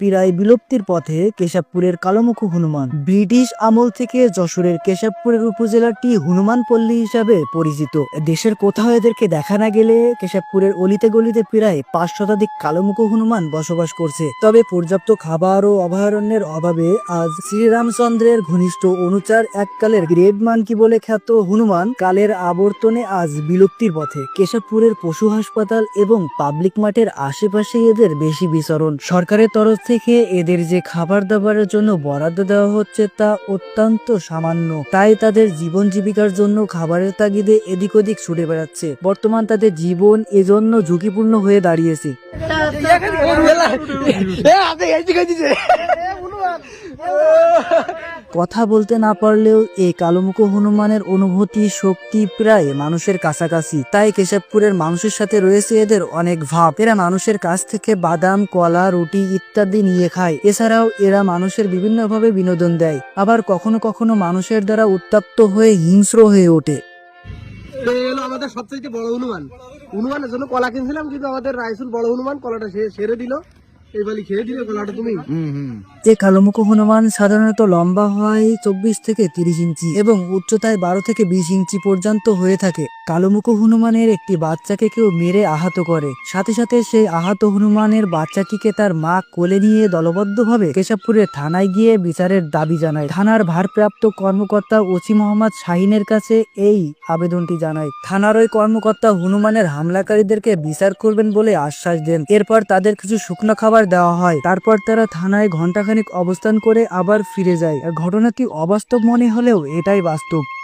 প্রায় বিলুপ্তির পথে কেশবপুরের কালোমুখ হনুমান। ব্রিটিশ আমল থেকে যশোরের কেশবপুরের উপজেলাটি হনুমান পল্লী হিসাবে পরিচিত। দেশের কোথাও এদেরকে দেখা না গেলে কেশবপুরের অলিতে গলিতে প্রায় পাঁচ শতাধিক কালোমুখ হনুমান বসবাস করছে। তবে পর্যাপ্ত খাবার ও অভয়ারণ্যের অভাবে আজ শ্রীরামচন্দ্রের ঘনিষ্ঠ অনুচার এককালের গ্রেড মানকি বলে খ্যাত হনুমান কালের আবর্তনে আজ বিলুপ্তির পথে। কেশবপুরের পশু হাসপাতাল এবং পাবলিক মাঠের আশেপাশে এদের বেশি বিচরণ। সরকারের তরফ থেকে এদের যে খাবার দাবারের জন্য বরাদ্দ দেওয়া হচ্ছে তা অত্যন্ত সামান্য তাই তাদের জীবন জীবিকার জন্য খাবারের তাগিদে এদিক ওদিক ছুটে বেড়াচ্ছে বর্তমান তাদের জীবন এজন্য ঝুঁকিপূর্ণ হয়ে দাঁড়িয়েছে কথা বলতে না পারলেও এই কালোমুখো হনুমানের অনুভূতি শক্তি প্রায় মানুষের কাছাকাছি। তাই কেশবপুরের মানুষের সাথে রয়েছে এদের অনেক ভাব। এরা মানুষের কাছ থেকে বাদাম, কলা, রুটি ইত্যাদি নিয়ে খায়। এছাড়াও এরা মানুষের বিভিন্নভাবে বিনোদন দেয়। আবার কখনো কখনো মানুষের দ্বারা উত্তপ্ত হয়ে হিংস্র হয়ে ওঠে। আমাদের সবচেয়ে বড় হনুমান। হনুমানের জন্য কলা কিনছিলাম, কিন্তু আমাদের রাইসুল বড় হনুমান কলাটা সেরে দিল। যে কালোমুখো হনুমান সাধারণত লম্বা হয় চব্বিশ থেকে তিরিশ ইঞ্চি এবং উচ্চতায় বারো থেকে বিশ ইঞ্চি পর্যন্ত হয়ে থাকে। কালোমুখো হনুমানের একটি বাচ্চাকে কেউ মেরে আহত করে। সাথে সাথে সেই আহত হনুমানের বাচ্চাটিকে তার মা কোলে নিয়ে দলবদ্ধভাবে কেশবপুরের থানায় গিয়ে বিচারের দাবি জানায়। থানার ভারপ্রাপ্ত কর্মকর্তা ওসি মোহাম্মদ শাহিনের কাছে এই আবেদনটি জানায়। থানার ওই কর্মকর্তা হনুমানের হামলাকারীদেরকে বিচার করবেন বলে আশ্বাস দেন। এরপর তাদের কিছু শুকনো খাবার দেওয়া হয়। তারপর তারা থানায় ঘন্টাখানিক অবস্থান করে আবার ফিরে যায়। আর ঘটনাটি অবাস্তব মনে হলেও এটাই বাস্তব।